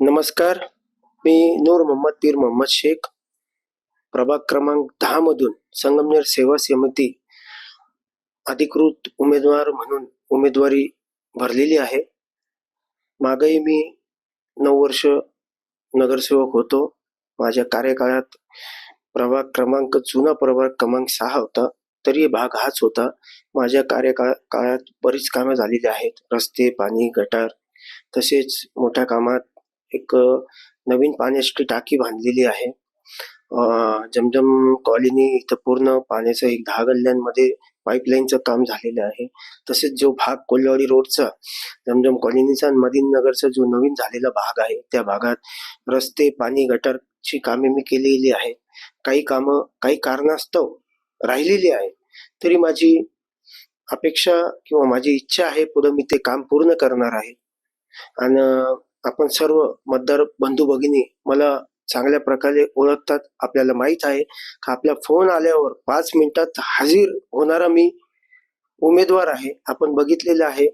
नमस्कार. मी नूर मोहम्मद पीर मोहम्मद शेख. प्रभाग क्रमांक दहा मधून संगमनेर सेवा समिती अधिकृत उमेदवार म्हणून उमेदवारी भरलेली आहे. मागही मी नऊ वर्ष नगरसेवक होतो. माझ्या कार्यकाळात प्रभाग क्रमांक जुना प्रभाग क्रमांक सहा होता. तरी भाग हाच होता. माझ्या कार्यकाळ काळात बरीच कामं झालेली आहेत. रस्ते पाणी गटार तसेच मोठ्या कामात एक नवीन पाण्याची टाकी बांधलेली आहे. जमजम कॉलनी इथं पूर्ण पाण्याचं एक दहा गल्ल्यांमध्ये पाईपलाईनचं काम झालेलं आहे. तसेच जो भाग कोल्हेवाडी रोडचा जमजम कॉलनीचा आणि मदीन नगरचा जो नवीन झालेला भाग आहे त्या भागात रस्ते पाणी गटारची कामे मी केलेली आहेत. काही कामं काही कारणास्तव राहिलेली आहेत. तरी माझी अपेक्षा किंवा माझी इच्छा आहे पुढे मी ते काम पूर्ण करणार आहे. आणि आपण सर्व मतदार बंधू भगिनी मला चांगल्या प्रकारे ओळखतात आपल्याला माहीत आहे. का आपला फोन आल्यावर पाच मिनिटात हजर होणारा मी उमेदवार आहे. आपण बघितलेलं आहे.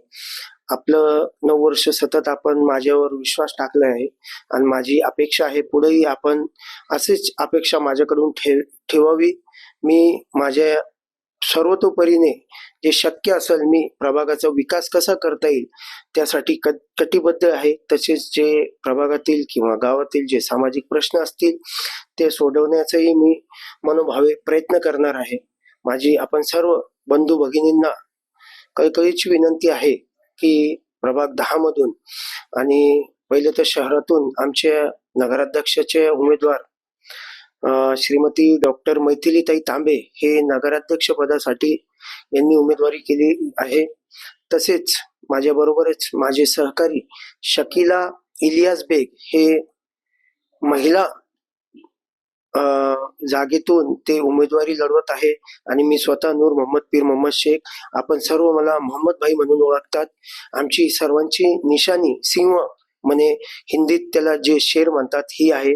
आपलं नऊ वर्ष सतत आपण माझ्यावर विश्वास टाकला आहे आणि माझी अपेक्षा आहे पुढेही आपण असेच अपेक्षा माझ्याकडून ठेव ठेवावी. मी माझ्या सर्वतोपरीने जे शक्य असेल मी प्रभागाचा विकास कसा करता येईल त्यासाठी क कटिबद्ध आहे. तसेच जे प्रभागातील किंवा गावातील जे सामाजिक प्रश्न असतील ते सोडवण्याचाही मी मनोभावे प्रयत्न करणार आहे. माझी आपण सर्व बंधू भगिनींना कळकळीची विनंती आहे की प्रभाग दहा मधून आणि पहिले तर शहरातून आमच्या नगराध्यक्षाचे उमेदवार श्रीमती डॉक्टर मैथिलीताई तांबे हे नगराध्यक्ष पदासाठी यांनी उमेदवारी केली आहे. तसेच माझ्या बरोबरच माझे सहकारी शकीला इलियास बेग हे महिला जागेतून ते उमेदवारी लढवत आहे आणि मी स्वतः नूर मोहम्मद पीर मोहम्मद शेख. आपण सर्व मला मोहम्मद भाई म्हणून ओळखतात. आमची सर्वांची निशाणी सिंह म्हणे हिंदीत त्याला जे शेर म्हणतात ही आहे.